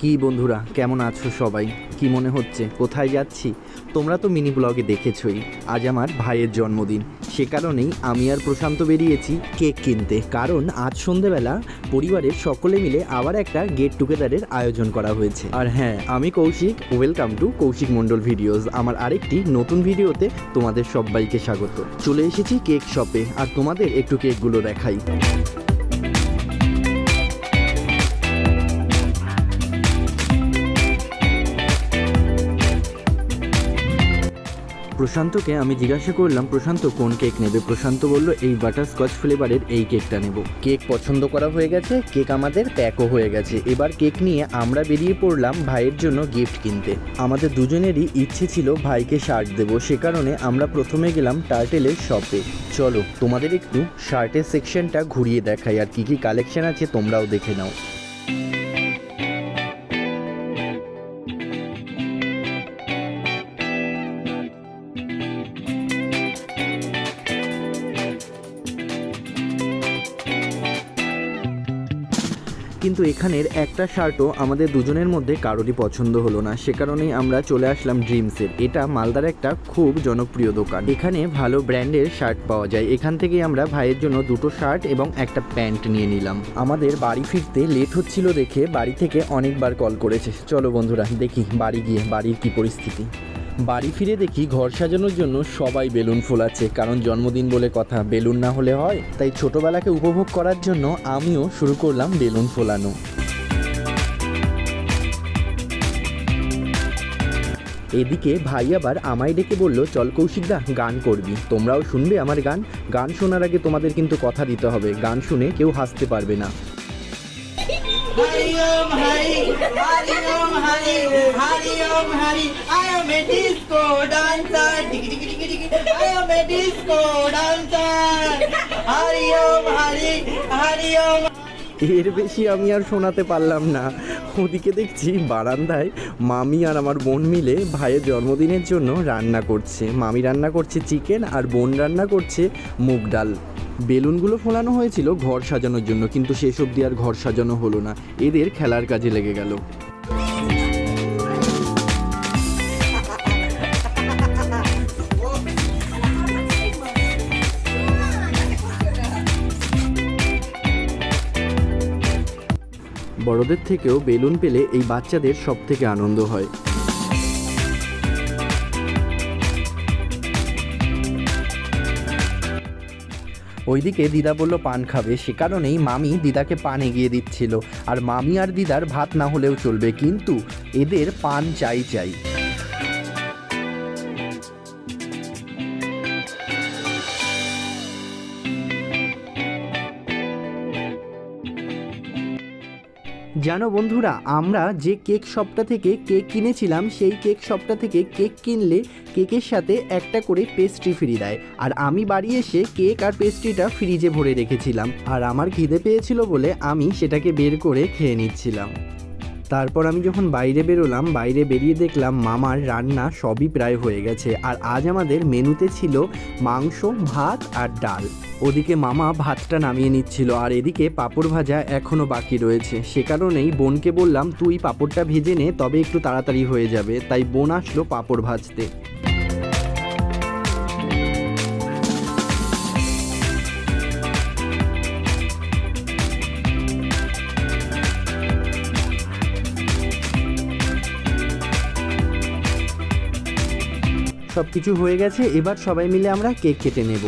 কি বন্ধুরা, কেমন আছো সবাই? কি মনে হচ্ছে? কোথায় যাচ্ছি? তোমরা তো মিনি ব্লগে দেখেছই, আজ আমার ভাইয়ের জন্মদিন। সে কারণেই আমি আর প্রশান্ত বেরিয়েছি কেক কিনতে। কারণ আজ সন্ধেবেলা পরিবারের সকলে মিলে আবার একটা গেট টুগেদারের আয়োজন করা হয়েছে। আর হ্যাঁ আমি Koushik welcome to Koushik Mondal videos আমার আরেকটি নতুন ভিডিওতে তোমাদের সবাইকে স্বাগত। চলে এসেছি কেক শপে আর তোমাদের একটু কেকগুলো দেখাই। প্রশান্তকে আমি জিজ্ঞাসা করলাম, প্রশান্ত, কোন কেক নেবে? প্রশান্ত বলল, এই বাটারস্কচ ফ্লেভারের এই কেকটা নেব। কেক পছন্দ করা হয়ে গেছে, কেক আমাদের প্যাকও হয়ে গেছে। এবার কেক নিয়ে আমরা বেরিয়ে পড়লাম ভাইয়ের জন্য গিফট কিনতে। আমাদের দুজনেরই ইচ্ছে ছিল ভাইকে শার্ট দেবো, সে কারণে আমরা প্রথমে গেলাম টার্টেলের শপে। চলো, তোমাদের একটু শার্টের সেকশনটা ঘুরিয়ে দেখাই, আর কি কি কালেকশন আছে তোমরাও দেখে নাও। কিন্তু এখানের একটা শার্টও আমাদের দুজনের মধ্যে কারোরই পছন্দ হলো না। সে কারণেই আমরা চলে আসলাম ড্রিমসের। এটা মালদার একটা খুব জনপ্রিয় দোকান। এখানে ভালো ব্র্যান্ডের শার্ট পাওয়া যায়। এখান থেকে আমরা ভাইয়ের জন্য দুটো শার্ট এবং একটা প্যান্ট নিয়ে নিলাম। আমাদের বাড়ি ফিরতে লেট হচ্ছিল দেখে বাড়ি থেকে অনেকবার কল করেছে। চলো বন্ধুরা, দেখি বাড়ি গিয়ে বাড়ির কি পরিস্থিতি। বাড়ি ফিরে দেখি ঘর সাজানোর জন্য সবাই বেলুন ফোলাচ্ছে। কারণ জন্মদিন বলে কথা, বেলুন না হলে হয়? তাই ছোটবেলাকে উপভোগ করার জন্য আমিও শুরু করলাম বেলুন ফোলানো। এদিকে ভাই আবার আমায় ডেকে বলল, চল কৌশিকদা গান করবি। তোমরাও শুনবে আমার গান? গান শোনার আগে তোমাদের কিন্তু কথা দিতে হবে। গান শুনে কেউ হাসতে পারবে না। Hari Om Hari, Hari Om Hari, Hari Om Hari. I am a disco dancer. I am a disco dancer. Hari Om Hari, Hari Om. এর বেশি আমি আর শোনাতে পারলাম না। ওদিকে দেখছি বারান্দায় মামি আর আমার বোন মিলে ভাইয়ের জন্মদিনের জন্য রান্না করছে। মামি রান্না করছে চিকেন আর বোন রান্না করছে মুগ ডাল। বেলুনগুলো ফোলানো হয়েছিল ঘর সাজানোর জন্য, কিন্তু সেসব দিয়ে আর ঘর সাজানো হলো না। এদের খেলার কাজে লেগে গেল। বড়দের থেকেও বেলুন পেলে এই বাচ্চাদের সব থেকে আনন্দ হয়। ওইদিকে দিদা বলল, পান খাবে। সে কারণেই মামি দিদাকে পান এগিয়ে দিচ্ছিল। আর মামি আর দিদার ভাত না হলেও চলবে, কিন্তু এদের পান চাই চাই। জানো বন্ধুরা, আমরা যে কেক শপটা থেকে কেক কিনেছিলাম, সেই কেক শপটা থেকে কেক কিনলে কেকের সাথে একটা করে পেস্ট্রি ফ্রি দেয়। আর আমি বাড়ি এসে কেক আর পেস্ট্রিটা ফ্রিজে ভরে রেখেছিলাম। আর আমার খিদে পেয়েছিল বলে আমি সেটাকে বের করে খেয়ে নিচ্ছিলাম। তারপর আমি যখন বাইরে বেরোলাম, বাইরে বেরিয়ে দেখলাম মামার রান্না সবই প্রায় হয়ে গেছে। আর আজ আমাদের মেনুতে ছিল মাংস, ভাত আর ডাল। ওদিকে মামা ভাতটা নামিয়ে নিচ্ছিল, আর এদিকে পাপড় ভাজা এখনও বাকি রয়েছে। সে কারণেই বোনকে বললাম, তুই পাপড়টা ভেজে নে, তবে একটু তাড়াতাড়ি হয়ে যাবে। তাই বোন আসলো পাপড় ভাজতে। সব কিছু হয়ে গেছে, এবার সবাই মিলে আমরা কেক কেটে নেব।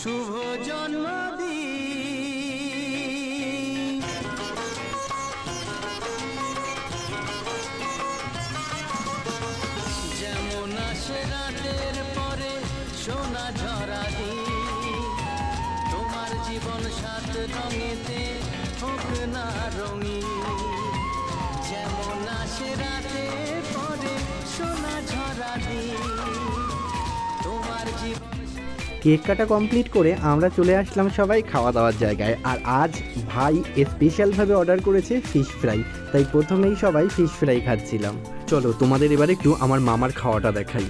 শুভ জন্মদিন। যেমন আসে রাতের পরে সোনা ঝরা দিন সাত রঙেতে হোক না রঙিন যেমন আসে রাতের পরে সোনা ঝরা তোমার জীবন কেক কাটা কমপ্লিট করে আমরা চলে আসলাম সবাই খাওয়া দাওয়ার জায়গায়। আর আজ ভাই স্পেশালভাবে অর্ডার করেছে ফিশ ফ্রাই তাই প্রথমেই সবাই ফিশ ফ্রাই খাচ্ছিলাম। চলো তোমাদের এবার একটু আমার মামার খাওয়াটা দেখাই।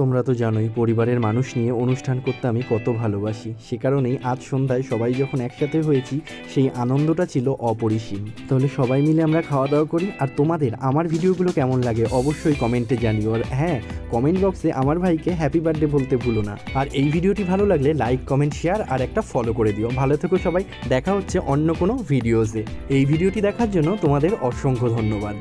তোমরা তো জানোই, পরিবারের মানুষ নিয়ে অনুষ্ঠান করতে আমি কত ভালোবাসি। সে কারণেই আজ সন্ধ্যায় সবাই যখন একসাথে হয়েছি, সেই আনন্দটা ছিল অপরিসীম। তাহলে সবাই মিলে আমরা খাওয়া দাওয়া করি, আর তোমাদের, আমার ভিডিওগুলো কেমন লাগে অবশ্যই কমেন্টে জানিও। আর হ্যাঁ কমেন্ট বক্সে আমার ভাইকে হ্যাপি বার্থডে বলতে ভুলো না। আর এই ভিডিওটি ভালো লাগলে লাইক, কমেন্ট, শেয়ার, আর একটা ফলো করে দিও। ভালো থেকো সবাই, দেখা হচ্ছে অন্য কোনো ভিডিওসে। এই ভিডিওটি দেখার জন্য তোমাদের অসংখ্য ধন্যবাদ।